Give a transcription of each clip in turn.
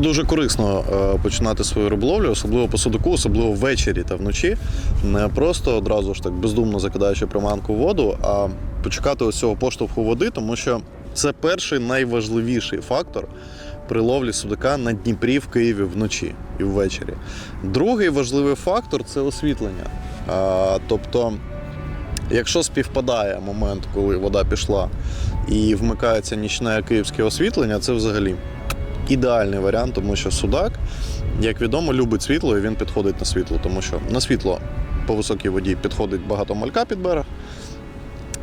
Дуже корисно е, починати свою риболовлю, особливо по судаку, особливо ввечері та вночі. Не просто одразу ж так бездумно закидаючи приманку в воду, а почекати ось цього поштовху води, тому що це перший найважливіший фактор при ловлі судака на Дніпрі в Києві вночі і ввечері. Другий важливий фактор це освітлення. Тобто, якщо співпадає момент, коли вода пішла і вмикається нічне київське освітлення, це взагалі ідеальний варіант, тому що судак, як відомо, любить світло і він підходить на світло, тому що на світло по високій воді підходить багато малька під берег,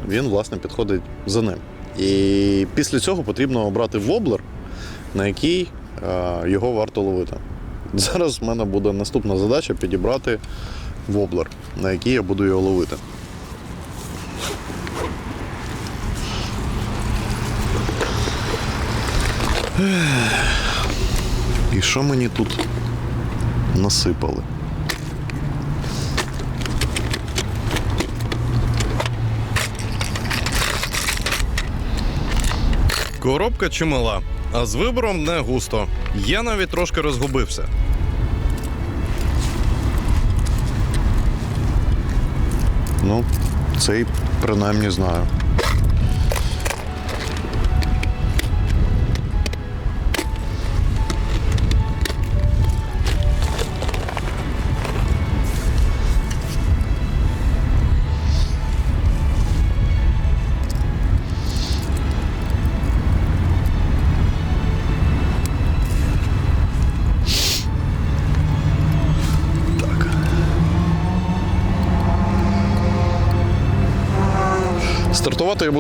він, власне, підходить за ним. І після цього потрібно обрати воблер, на який е, його варто ловити. Зараз в мене буде наступна задача підібрати воблер, на який я буду його ловити. І що мені тут насипали? Коробка чимала, а з вибором не густо. Я навіть трошки розгубився. Ну, цей принаймні знаю.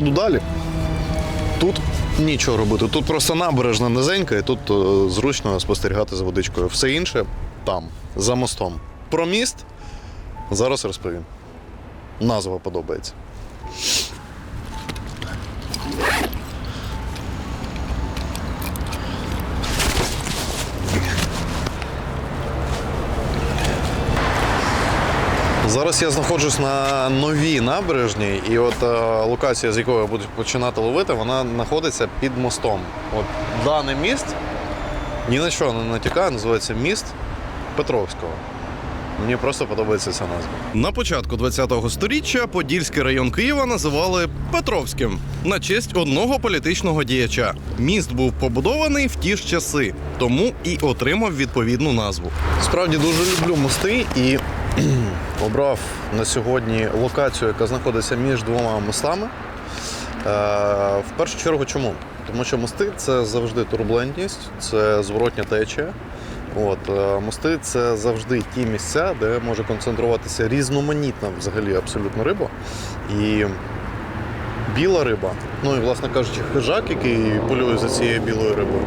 Буду далі. Тут нічого робити. Тут просто набережна низенька, і тут е, зручно спостерігати за водичкою. Все інше там, за мостом. Про міст зараз розповім. Назва подобається. Зараз я знаходжусь на новій набережній, і от е, локація, з якої я буду починати ловити, вона знаходиться під мостом. От даний міст ні на що не натякає, називається міст Петровського. Мені просто подобається ця назва. На початку 20-го сторіччя Подільський район Києва називали Петровським на честь одного політичного діяча. Міст був побудований в ті ж часи, тому і отримав відповідну назву. Справді дуже люблю мости і обрав на сьогодні локацію, яка знаходиться між двома мостами. Е, в першу чергу чому? Тому що мости це завжди турбулентність, це зворотня течія. От, е, мости це завжди ті місця, де може концентруватися різноманітна взагалі абсолютно риба. І біла риба, ну і, власне кажучи, хижак, який полює за цією білою рибою.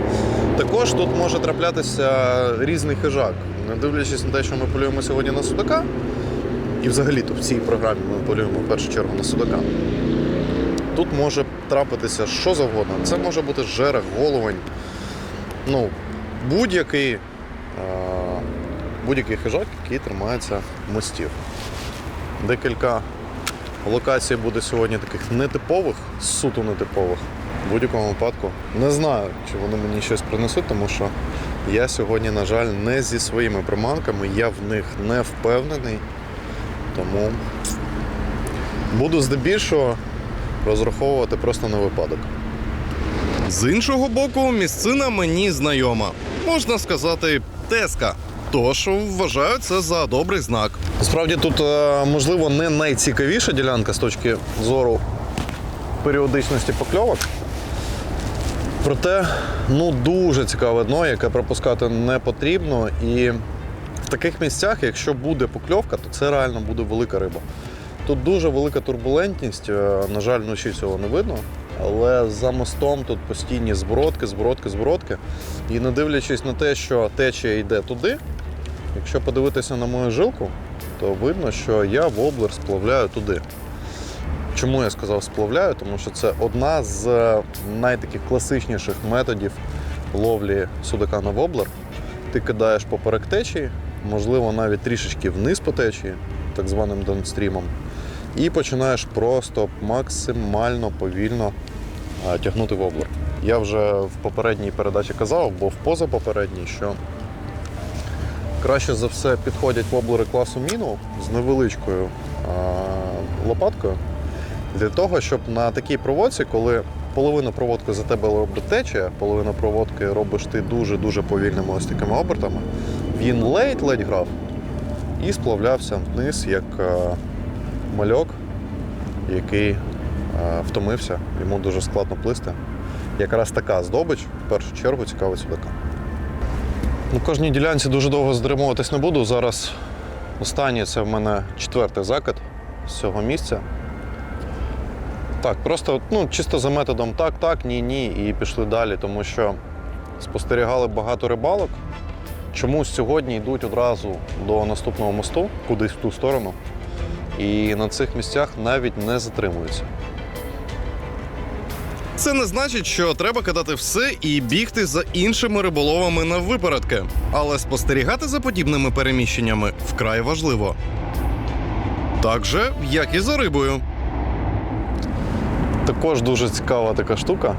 Також тут може траплятися різний хижак. Не дивлячись на те, що ми полюємо сьогодні на судака, і взагалі-то в цій програмі ми полюємо в першу чергу на судака. Тут може трапитися що завгодно. Це може бути жерех, головень, ну, будь-який, е, будь-який хижак, який тримається мостів. Декілька локацій буде сьогодні таких нетипових, суто нетипових. В будь-якому випадку не знаю, чи вони мені щось принесуть, тому що я сьогодні, на жаль, не зі своїми приманками, я в них не впевнений. Тому буду здебільшого розраховувати просто на випадок. З іншого боку, місцина мені знайома. Можна сказати, теска. Тож вважаю це за добрий знак. Справді тут, е, можливо, не найцікавіша ділянка з точки зору періодичності покльовок. Проте ну, дуже цікаве дно, яке пропускати не потрібно. І таких місцях, якщо буде покльовка, то це реально буде велика риба. Тут дуже велика турбулентність, е, на жаль, вночі цього не видно. Але за мостом тут постійні збродки, збродки, збродки. І не дивлячись на те, що течія йде туди, якщо подивитися на мою жилку, то видно, що я воблер сплавляю туди. Чому я сказав сплавляю? Тому що це одна з е, найтаких класичніших методів ловлі судака на воблер. Ти кидаєш поперек течії, можливо, навіть трішечки вниз по течії, так званим даунстрімом, і починаєш просто максимально повільно тягнути воблер. Я вже в попередній передачі казав, бо в позапопередній, що краще за все підходять воблери класу міну з невеличкою лопаткою для того, щоб на такій проводці, коли половину проводки за тебе робить течія, половину проводки робиш ти дуже-дуже повільними ось такими обертами, він ледь-ледь грав і сплавлявся вниз як е, мальок, який е, втомився, йому дуже складно плисти. Якраз така здобич в першу чергу цікавить судака. На кожній ділянці дуже довго здримуватись не буду. Зараз останній це в мене четвертий закид з цього місця. Так, просто ну, чисто за методом так, так, ні, ні, і пішли далі, тому що спостерігали багато рибалок. Чомусь сьогодні йдуть одразу до наступного мосту, кудись в ту сторону, і на цих місцях навіть не затримуються. Це не значить, що треба кидати все і бігти за іншими риболовами на випередки. Але спостерігати за подібними переміщеннями вкрай важливо. Так же, як і за рибою. Також дуже цікава така штука.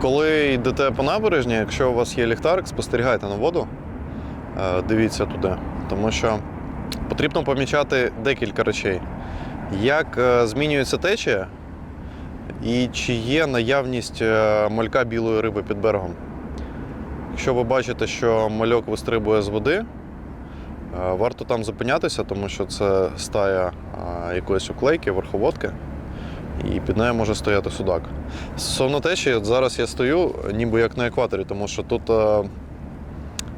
Коли йдете по набережні, якщо у вас є ліхтарик, спостерігайте на воду, е, дивіться туди. Тому що потрібно помічати декілька речей. Як е, змінюється течія, і чи є наявність е, малька білої риби під берегом. Якщо ви бачите, що мальок вистрибує з води, варто там зупинятися, тому що це стая якоїсь уклейки, верховодки і під нею може стояти судак. Стосовно течії, от зараз я стою ніби як на екваторі, тому що тут е,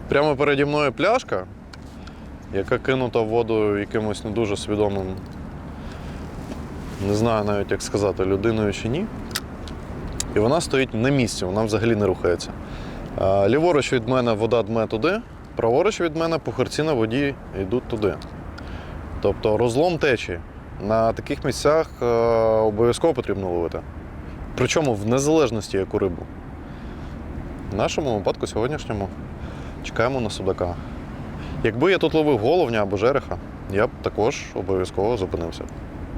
прямо переді мною пляшка, яка кинута в воду якимось не дуже свідомим, не знаю навіть як сказати, людиною чи ні. І вона стоїть на місці, вона взагалі не рухається. Е, Ліворуч від мене вода дме туди, праворуч від мене пухарці на воді йдуть туди. Тобто розлом течії. На таких місцях е, обов'язково потрібно ловити. Причому в незалежності яку рибу. В нашому випадку сьогоднішньому чекаємо на судака. Якби я тут ловив головня або жереха, я б також обов'язково зупинився.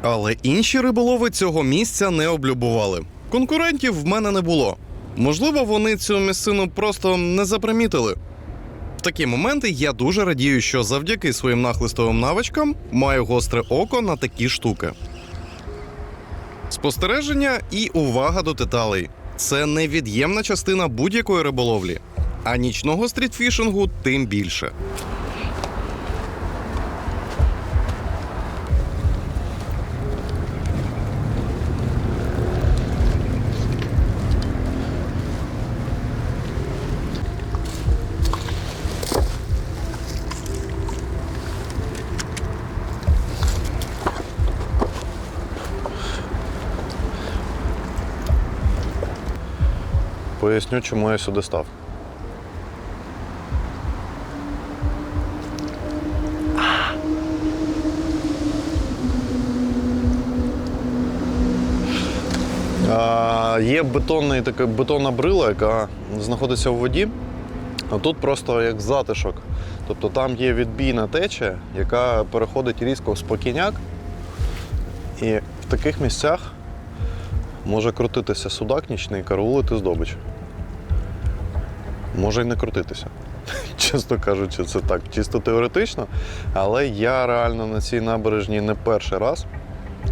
Але інші риболови цього місця не облюбували. Конкурентів в мене не було. Можливо, вони цю місцину просто не запримітили. Такі моменти я дуже радію, що завдяки своїм нахлистовим навичкам маю гостре око на такі штуки. Спостереження і увага до деталей це невід'ємна частина будь-якої риболовлі, а нічного стрітфішингу тим більше. Поясню, чому я сюди став. А, Є бетонний, така бетонна брила, яка знаходиться в воді. А тут просто як затишок. Тобто там є відбійна течія, яка переходить різко в спокійняк. І в таких місцях може крутитися судак нічний, караулити здобич. Може й не крутитися. Чесно кажучи, це так, чисто теоретично. Але я реально на цій набережній не перший раз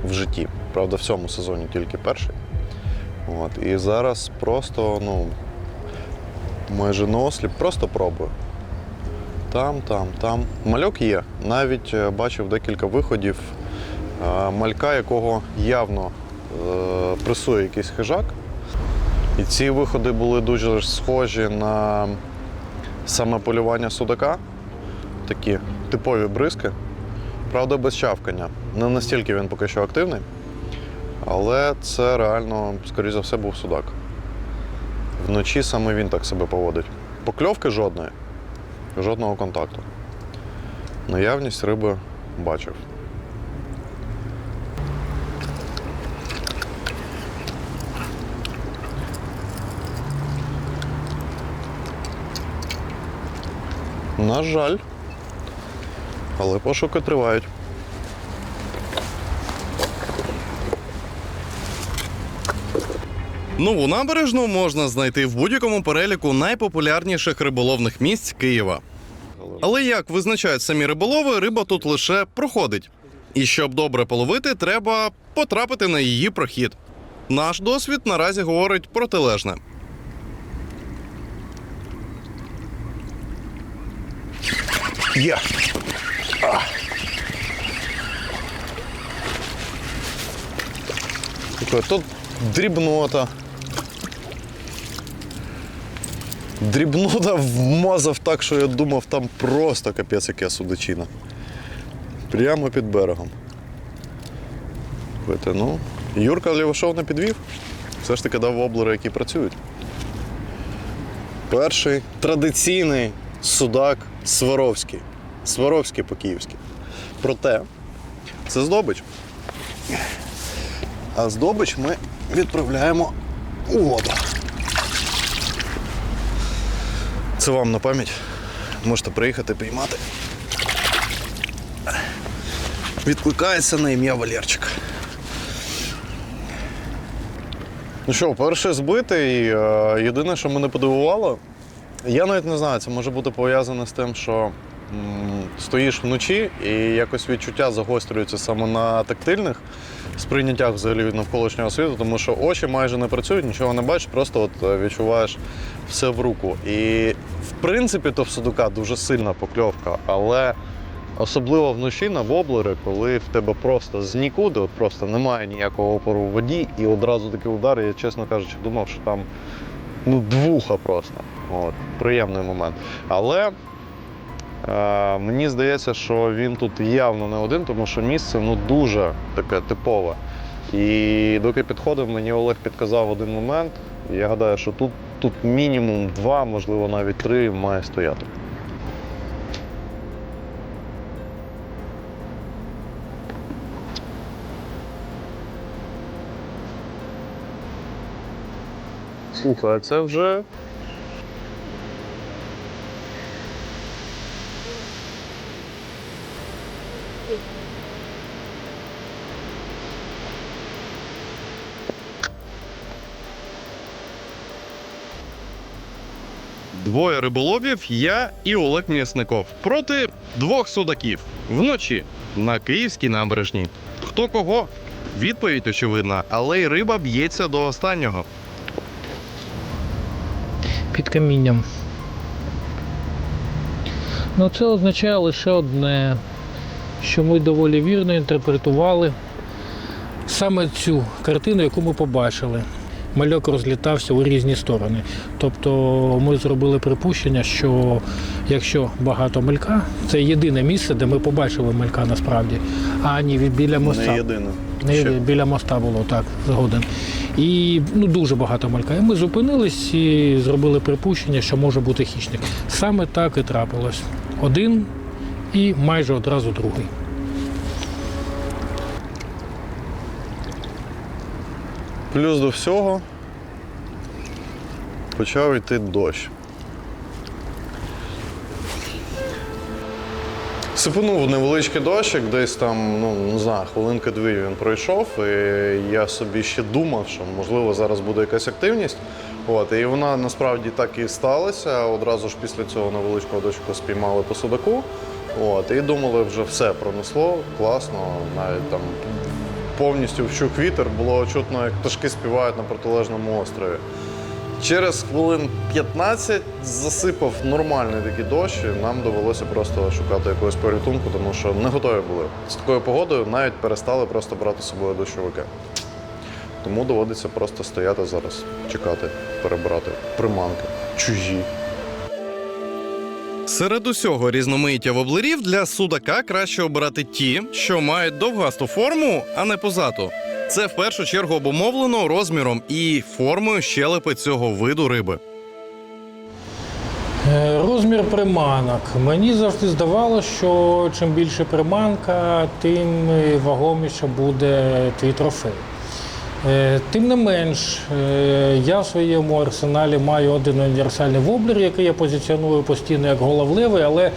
в житті. Правда, в цьому сезоні тільки перший. От. І зараз просто, ну, майже носліп, просто пробую. Там, там, там. Мальок є. Навіть е, бачив декілька виходів е, малька, якого явно е, пресує якийсь хижак. І ці виходи були дуже схожі на саме полювання судака. Такі типові бризки. Правда, без чавкання. Не настільки він поки що активний. Але це реально, скоріш за все, був судак. Вночі саме він так себе поводить. Покльовки жодної, жодного контакту. Наявність риби бачив. На жаль. Але пошуки тривають. Нову набережну можна знайти в будь-якому переліку найпопулярніших риболовних місць Києва. Але як визначають самі риболови, риба тут лише проходить. І щоб добре половити, треба потрапити на її прохід. Наш досвід наразі говорить протилежне. Є. Слухай, Тут дрібнота. Дрібнота вмазав так, що я думав, там просто капець яке судочина. Прямо під берегом. Ну, Юрка Лівашов не підвів. Все ж таки дав воблери, які працюють. Перший традиційний судак Сваровський. Сваровський по-київськи. Проте це здобич. А здобич ми відправляємо у воду. Це вам на пам'ять. Можете приїхати піймати. Відкликається на ім'я Валерчик. Ну що, перший збитий. Е, Єдине, що мене подивувало, я навіть не знаю, це може бути пов'язане з тим, що стоїш вночі і якось відчуття загострюються саме на тактильних сприйняттях взагалі навколишнього світу, тому що очі майже не працюють, нічого не бачиш, просто от е, відчуваєш все в руку. І в принципі, то в судука дуже сильна покльовка, але особливо вночі на воблери, коли в тебе просто з нікуди, от просто немає ніякого опору в воді, і одразу такий удар, я, чесно кажучи, думав, що там ну, двуха просто. От, приємний момент. Але е, мені здається, що він тут явно не один, тому що місце ну, дуже таке типове. І доки підходив, мені Олег підказав один момент. Я гадаю, що тут, тут мінімум два, можливо, навіть три має стояти. Слухай, це вже Двоє риболовів, я і Олег М'ясников проти двох судаків вночі на київській набережній. Хто кого? Відповідь очевидна, але й риба б'ється до останнього. під камінням. Ну, це означає лише одне, що ми доволі вірно інтерпретували саме цю картину, яку ми побачили. Мальок розлітався у різні сторони. Тобто ми зробили припущення, що якщо багато малька, це єдине місце, де ми побачили малька насправді, а від- біля моста. не єдине. Не, Ще. біля моста було так, згоден. І ну, дуже багато малька. І ми зупинились і зробили припущення, що може бути хищник. Саме так і трапилось. Один і майже одразу другий. Плюс до всього почав йти дощ. Сипонув невеличкий дощик, десь там, ну не знаю, хвилинки дві він пройшов, і я собі ще думав, що можливо зараз буде якась активність. От, і вона насправді так і сталася. Одразу ж після цього невеличкого дощику спіймали по судаку. От, і думали, вже все пронесло, класно, навіть там повністю вщух вітер, було чутно, як пташки співають на протилежному острові. Через хвилин 15 засипав нормальний такий дощ, і нам довелося просто шукати якогось порятунку, тому що не готові були. З такою погодою навіть перестали просто брати з собою дощовики. Тому доводиться просто стояти зараз, чекати, перебирати приманки, чужі. Серед усього різноманіття воблерів для судака краще обирати ті, що мають довгасту форму, а не позату. Це в першу чергу обумовлено розміром і формою щелепи цього виду риби. Е, Розмір приманок. Мені завжди здавалося, що чим більше приманка, тим вагоміше буде твій трофей. Е, Тим не менш, е, я в своєму арсеналі маю один універсальний воблер, який я позиціоную постійно як головливий, але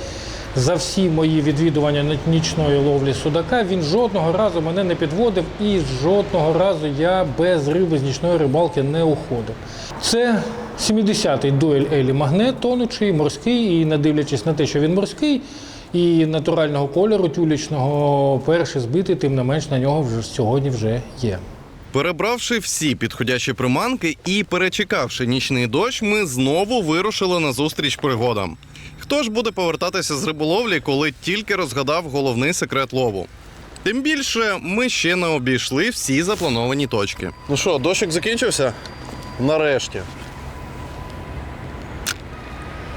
за всі мої відвідування нічної ловлі судака він жодного разу мене не підводив і жодного разу я без риби з нічної рибалки не уходив. Це 70-й дуель Елі Магнет, тонучий, морський, і не дивлячись на те, що він морський і натурального кольору тюлічного, перший збитий, тим не менш на нього вже сьогодні вже є. Перебравши всі підходящі приманки і перечекавши нічний дощ, ми знову вирушили на зустріч пригодам. Хто ж буде повертатися з риболовлі, коли тільки розгадав головний секрет лову? Тим більше ми ще не обійшли всі заплановані точки. Ну що, дощик закінчився? Нарешті.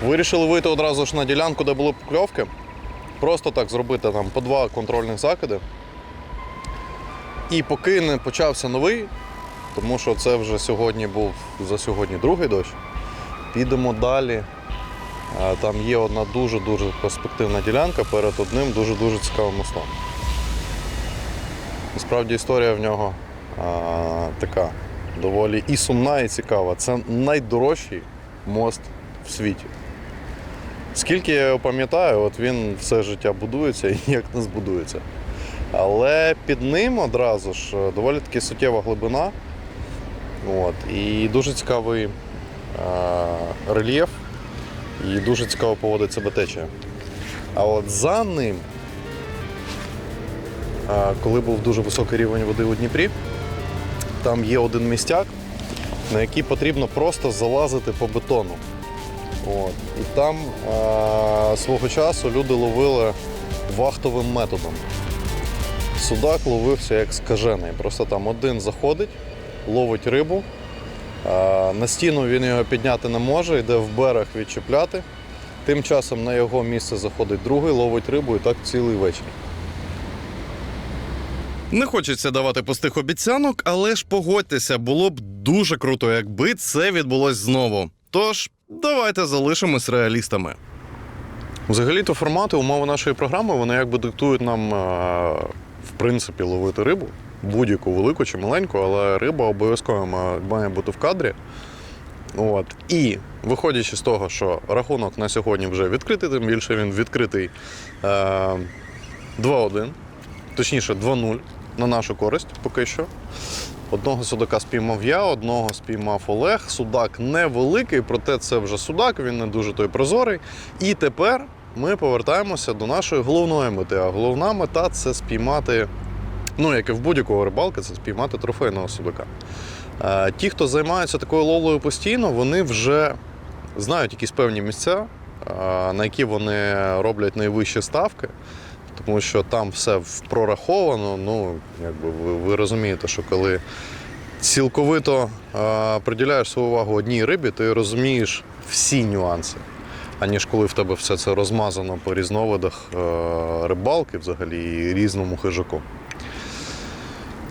Вирішили вийти одразу ж на ділянку, де були покльовки. Просто так зробити там по два контрольних закиди. І поки не почався новий, тому що це вже сьогодні був за сьогодні другий дощ. Підемо далі. Там є одна дуже-дуже перспективна ділянка перед одним дуже-дуже цікавим мостом. Насправді історія в нього а, така доволі і сумна, і цікава. Це найдорожчий мост в світі. Скільки я його пам'ятаю, от він все життя будується і як не збудується. Але під ним одразу ж е, доволі таки суттєва глибина. От, і дуже цікавий е, рельєф, і дуже цікаво поводить себе течія. А от за ним а, коли був дуже високий рівень води у Дніпрі, там є один містяк, на який потрібно просто залазити по бетону. От. І там а, свого часу люди ловили вахтовим методом. Судак ловився як скажений. Просто там один заходить, ловить рибу. На стіну він його підняти не може, йде в берег відчіпляти. Тим часом на його місце заходить другий, ловить рибу і так цілий вечір. Не хочеться давати пустих обіцянок, але ж погодьтеся, було б дуже круто, якби це відбулось знову. Тож, давайте залишимось реалістами. Взагалі-то формати, умови нашої програми, вони якби диктують нам, е, принципі, ловити рибу, будь-яку велику чи маленьку, але риба обов'язково має- бути в кадрі. От. І виходячи з того, що рахунок на сьогодні вже відкритий, тим більше він відкритий е, 2-1, точніше 2-0 на нашу користь поки що. Одного судака спіймав я, одного спіймав Олег. Судак невеликий, проте це вже судак, він не дуже той прозорий. І тепер ми повертаємося до нашої головної мети. А головна мета це спіймати, ну як і в будь-якого рибалки, це спіймати трофейного судака. Е, Ті, хто займається такою ловлею постійно, вони вже знають якісь певні місця, е, на які вони роблять найвищі ставки. Тому що там все прораховано. Ну, якби ви, ви розумієте, що коли цілковито е, приділяєш свою увагу одній рибі, ти розумієш всі нюанси. Аніж коли в тебе все це розмазано по різновидах е, рибалки взагалі і різному хижаку.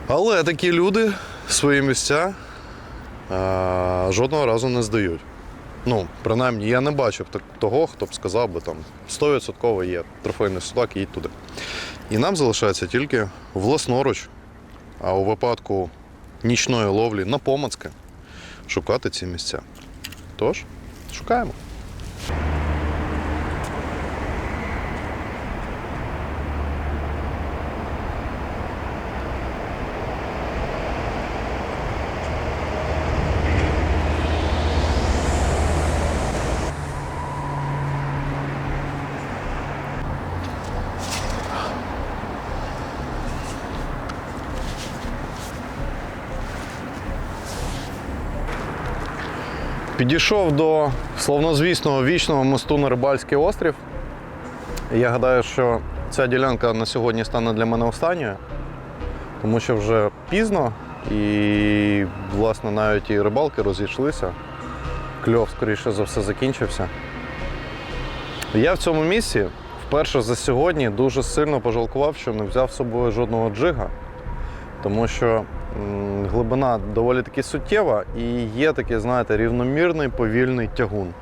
Але такі люди свої місця е, жодного разу не здають. Ну, принаймні, я не бачив того, хто б сказав би там 100% є трофейний судак, їдь туди. І нам залишається тільки власноруч, а у випадку нічної ловлі на помацки шукати ці місця. Тож, шукаємо. Підійшов до славнозвісного вічного мосту на Рибальський острів. Я гадаю, що ця ділянка на сьогодні стане для мене останньою, тому що вже пізно і, власне, навіть і рибалки розійшлися. Кльов, скоріше за все, закінчився. Я в цьому місці вперше за сьогодні дуже сильно пожалкував, що не взяв з собою жодного джига, тому що глибина доволі таки суттєва і є такий, знаєте, рівномірний повільний тягун.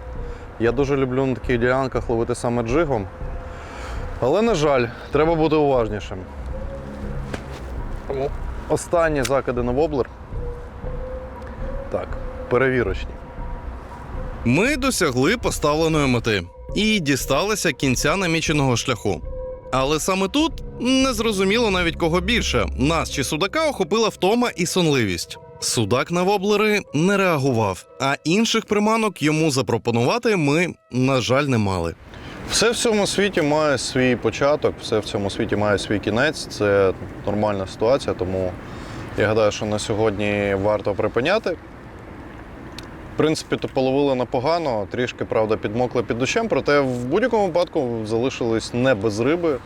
Я дуже люблю на таких ділянках ловити саме джигом. Але, на жаль, треба бути уважнішим. Тому останні закиди на воблер. Так, перевірочні. Ми досягли поставленої мети. і дісталися кінця наміченого шляху. Але саме тут не зрозуміло навіть кого більше. Нас чи судака охопила втома і сонливість. Судак на воблери не реагував, а інших приманок йому запропонувати ми, на жаль, не мали. Все в цьому світі має свій початок, все в цьому світі має свій кінець. Це нормальна ситуація, тому я гадаю, що на сьогодні варто припиняти. В принципі, то половили непогано, трішки, правда, підмокли під дощем, проте в будь-якому випадку залишились не без риби.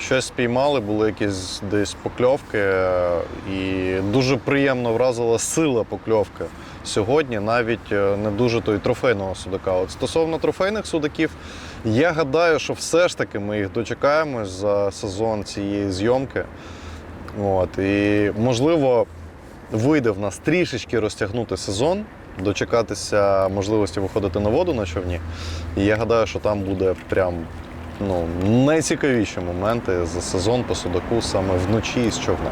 Щось спіймали, були якісь десь покльовки, і дуже приємно вразила сила покльовки сьогодні, навіть е, не дуже той трофейного судака. От стосовно трофейних судаків, я гадаю, що все ж таки ми їх дочекаємось за сезон цієї зйомки. От, і можливо, вийде в нас трішечки розтягнути сезон, дочекатися можливості виходити на воду на човні. І я гадаю, що там буде прям ну, найцікавіші моменти за сезон по судаку саме вночі із човна.